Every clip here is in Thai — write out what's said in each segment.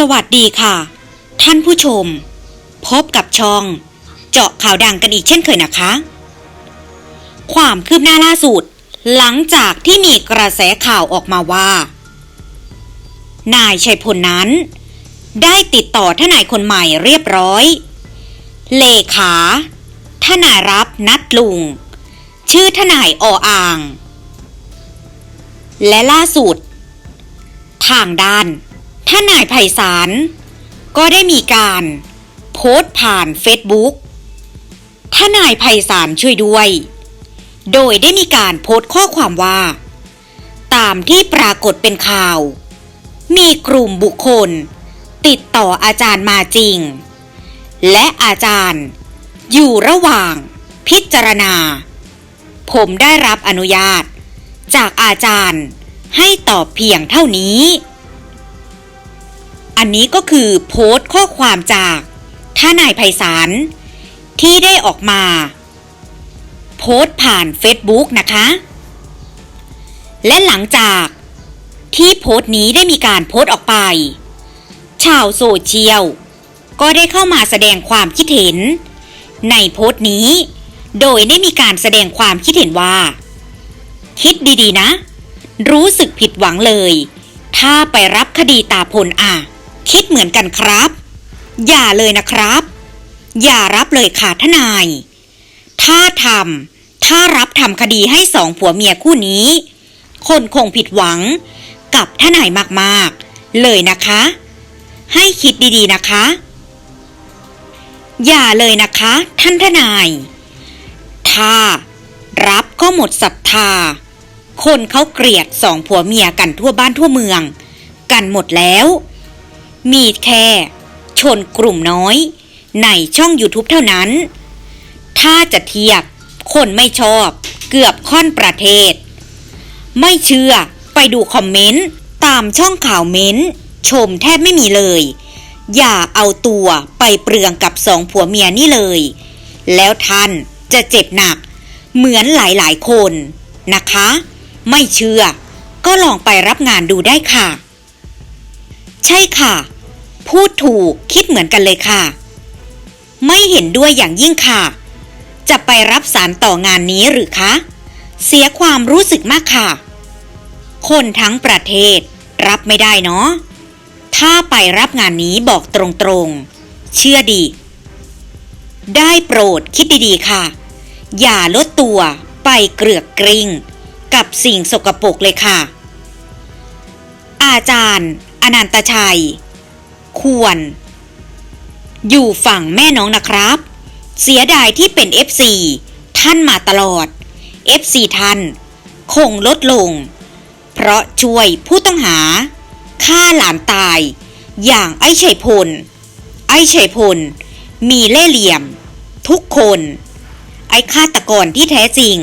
สวัสดีค่ะ ท่านผู้ชม พบกับช่อง เจาะข่าวดังกันอีกเช่นเคยนะคะ ความคืบหน้าล่าสุด หลังจากที่มีกระแสข่าวออกมาว่า นายชัยพลนั้น ได้ติดต่อทนายคนใหม่เรียบร้อย เลขาทนายรับนัดลุง ชื่อทนายออ่าง และล่าสุด ทางด้าน ท่านนายไพศาลก็ได้มีการโพสต์ผ่านเฟซบุ๊กท่านนายไพศาลช่วยด้วย โดยได้มีการโพสต์ข้อความว่า ตามที่ปรากฏเป็นข่าว มีกลุ่มบุคคล ติดต่ออาจารย์มาจริง และอาจารย์ อยู่ระหว่างพิจารณา ผมได้รับอนุญาต จากอาจารย์ให้ตอบเพียงเท่านี้ อันนี้ก็คือโพสต์ข้อความจากท่านายไพศาลที่ได้ออกมา โพสต์ผ่านเฟซบุ๊กนะคะ และหลังจากที่โพสต์นี้ได้มีการโพสต์ออกไป ชาวโซเชียลก็ได้เข้ามาแสดงความคิดเห็น ในโพสต์นี้ โดยได้มีการแสดงความคิดเห็นว่า คิดดีๆนะ รู้สึกผิดหวังเลย ถ้าไปรับคดีตาพลอะ คิดเหมือนกันครับ อย่าเลยนะครับ อย่ารับเลยค่ะทนาย ถ้าทำถ้ารับทำคดีให้สองผัวเมียคู่นี้ คนคงผิดหวัง กับทนายมากๆ เลยนะคะ ให้คิดดีๆนะคะ อย่าเลยนะคะ ท่านทนาย ถ้ารับก็หมดศรัทธา คนเขาเกลียดสองผัวเมียกันทั่วบ้านทั่วเมือง กันหมดแล้ว มีแค่ ชนกลุ่มน้อย ในช่อง YouTube เท่านั้น ถ้าจะเทียบ คนไม่ชอบ เกือบค่อนประเทศ ไม่เชื่อไปดูคอมเมนต์ ตามช่องข่าวเม้นต์ชมแทบไม่มีเลย อย่าเอาตัวไปเปลืองกับสองผัวเมียนี่เลย แล้วท่านจะเจ็บหนัก เหมือนหลายๆคนนะคะ ไม่เชื่อก็ลองไปรับงานดูได้ค่ะ ใช่ค่ะ พูดถูกคิดเหมือนกันเลยค่ะ ไม่เห็นด้วยอย่างยิ่งค่ะ จะไปรับสารต่องานนี้หรือคะ เสียความรู้สึกมากค่ะ คนทั้งประเทศรับไม่ได้เนาะถ้าไปรับงานนี้บอกตรงๆ เชื่อดี ได้โปรดคิดดีๆค่ะ อย่าลดตัวไปเกลือกกริ้งกับสิ่งสกปรกเลยค่ะ อาจารย์ อนันตชัย ควร อยู่ฝั่งแม่น้องนะครับ เสียดายที่เป็น FC ท่านมาตลอด FC ท่านคงลดลง เพราะช่วยผู้ต้องหาฆ่าหลานตาย อย่างไอ้ชัยพล ไอ้ชัยพล มีเล่เหลี่ยม ทุกคน ไอ้ฆาตกรที่แท้จริง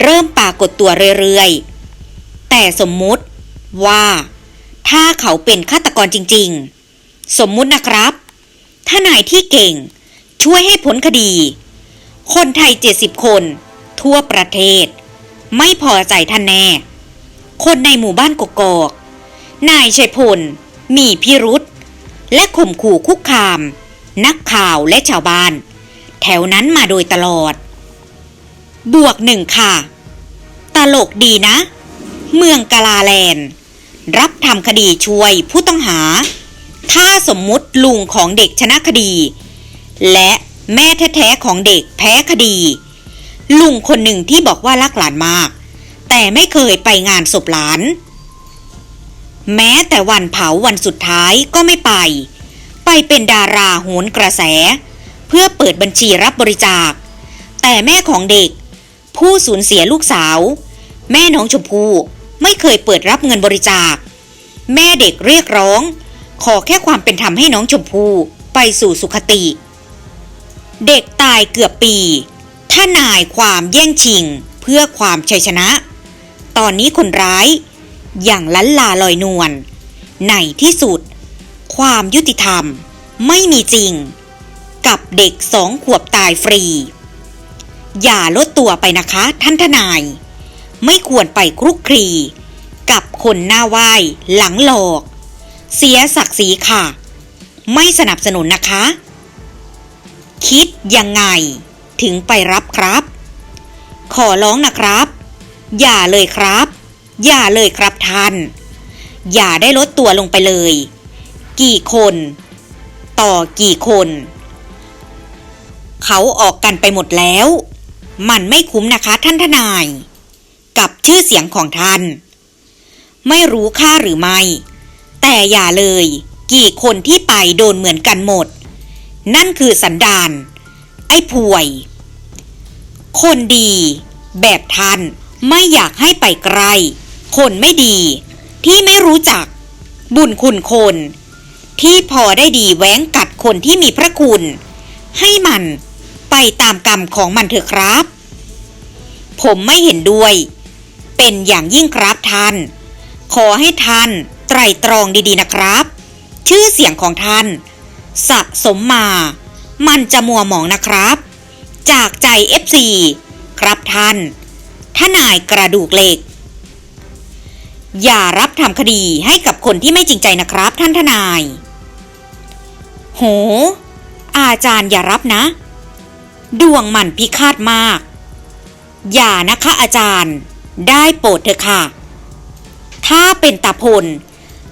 เริ่มปรากฏตัวเรื่อยๆ แต่สมมุติว่าถ้าเขาเป็นฆาตกรจริง ๆ สมมุตินะครับ ถ้านายที่เก่ง ช่วยให้พ้นคดี คนไทย 70 คน ทั่วประเทศ ไม่พอใจท่านแน่ คนในหมู่บ้านกกอก นายชัยพล มีพิรุษและข่มขู่คุกคาม นักข่าวและชาวบ้าน แถวนั้นมาโดยตลอด บวกหนึ่งค่ะ ตลกดีนะ เมืองกาลาแลน รับทำคดีช่วยผู้ต้องหา ถ้าสมมุติลุงของเด็กชนะคดี และแม่แท้ๆของเด็กแพ้คดี ลุงคนหนึ่งที่บอกว่ารักหลานมาก แต่ไม่เคยไปงานศพหลาน แม้แต่วันเผาวันสุดท้ายก็ไม่ไป ไปเป็นดาราโหนกระแส เพื่อเปิดบัญชีรับบริจาค แต่แม่ของเด็ก ผู้สูญเสียลูกสาว แม่น้องชมพู่ไม่เคยเปิดรับเงินบริจาค แม่เด็กเรียกร้อง ขอแค่ความเป็นธรรมให้น้องชมพู่ไปสู่สุขติ เด็กตายเกือบปี ถ้านายความแย่งชิงเพื่อความชัยชนะ ตอนนี้คนร้าย อย่างลันลาลอยนวลในที่สุด ความยุติธรรมไม่มีจริง กับเด็กสองขวบตายฟรี อย่าลดตัวไปนะคะท่านทนาย ไม่ควรไปคลุกคลีกับคนหน้าไหว้หลังหลอก เสียศักดิ์ศรีค่ะ ไม่สนับสนุนนะคะ คิดยังไงถึงไปรับครับ ขอร้องนะครับ อย่าเลยครับ อย่าเลยครับท่าน อย่าได้ลดตัวลงไปเลย กี่คน ต่อกี่คน เขาออกกันไปหมดแล้ว มันไม่คุ้มนะคะท่านทนาย กับชื่อเสียงของท่าน ไม่รู้ค่าหรือไม่ แต่อย่าเลย กี่คนที่ไปโดนเหมือนกันหมด นั่นคือสันดาน ไอ้ป่วย คนดี แบบท่านไม่อยากให้ไปไกล คนไม่ดี ที่ไม่รู้จัก บุญคุณคน ที่พอได้ดีแหวงกัดคนที่มีพระคุณ ให้มันไปตามกรรมของมันเถอะครับ ผมไม่เห็นด้วย เป็นอย่างยิ่งครับท่าน ขอให้ท่าน ไตรตรองดีๆนะครับ ชื่อเสียงของท่าน สะสมมา มันจะมัวหมองนะครับ จากใจ FC ครับท่านทนายกระดูกเหล็ก อย่ารับทำคดีให้กับคนที่ไม่จริงใจนะครับท่านทนาย โห อาจารย์อย่ารับนะ ดวงมันพิฆาตมาก อย่านะคะอาจารย์ ได้โปรดเถอะค่ะ ถ้าเป็นตาพล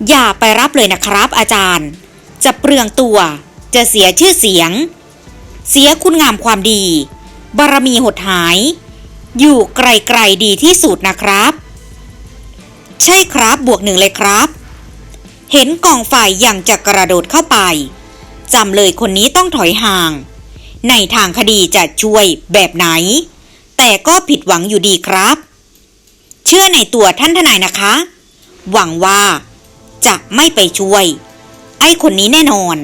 อย่าไปรับเลยนะครับอาจารย์ จะเปลืองตัว จะเสียชื่อเสียง เสียคุณงามความดี บารมีหดหาย อยู่ไกลๆดีที่สุดนะครับ ใช่ครับบวกหนึ่งเลยครับ เห็นกองไฟอย่างจะกระโดดเข้าไปจำเลยคนนี้ต้องถอยห่าง ในทางคดีจะช่วยแบบไหน แต่ก็ผิดหวังอยู่ดีครับ เชื่อในตัวท่านทนายนะคะ หวังว่า จะไม่ไปช่วย ไอ้คนนี้แน่นอน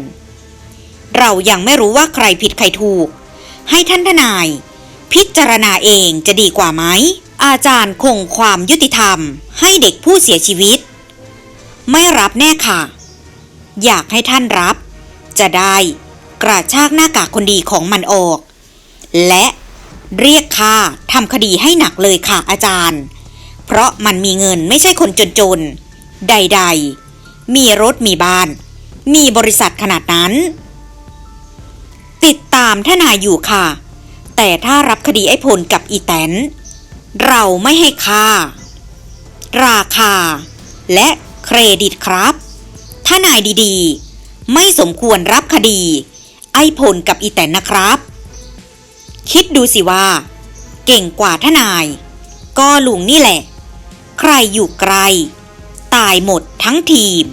เรายังไม่รู้ว่าใครผิดใครถูก ให้ท่านทนาย พิจารณาเองจะดีกว่าไหม อาจารย์คงความยุติธรรม ให้เด็กผู้เสียชีวิต ไม่รับแน่ค่ะ อยากให้ท่านรับ จะได้กระชากหน้ากากคนดีของมันออก และเรียกค่าทำคดีให้หนักเลยค่ะอาจารย์ เพราะมันมีเงินไม่ใช่คนจนๆ ใด ๆ มีรถมีบ้าน มีบริษัทขนาดนั้น ติดตามทนายอยู่ค่ะ แต่ถ้ารับคดีไอ้พลกับอีแตน เราไม่ให้ค่า ราคา และเครดิตครับ ทนายดีๆ ไม่สมควรรับคดี ไอ้พลกับอีแตนนะครับ คิดดูสิว่า เก่งกว่าทนาย ก็ลุงนี่แหละ ใครอยู่ไกล ตายหมดทั้งทีม